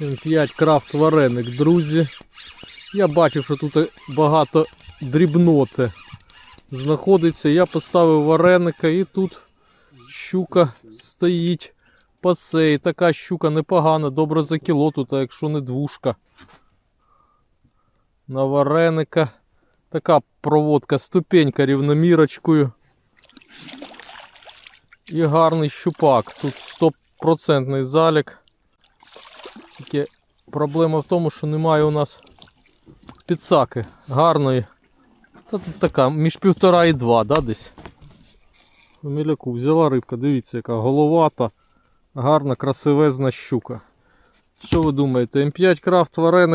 М5 крафт вареник, друзі. Я бачив, що тут багато дрібноти знаходиться. Я поставив вареника і тут щука стоїть. Пасе. І така щука непогана, добре за кіло тут, а якщо не двушка. На вареника. Така проводка, ступенька рівномірочкою. І гарний щупак. Тут 100% залік. Тільки проблема в тому, що немає у нас підсаки гарної. Та тут така, між півтора і два, да, десь. У міляку взяла рибка, дивіться, яка головата, гарна, красивезна щука. Що ви думаєте, М5 крафт вареник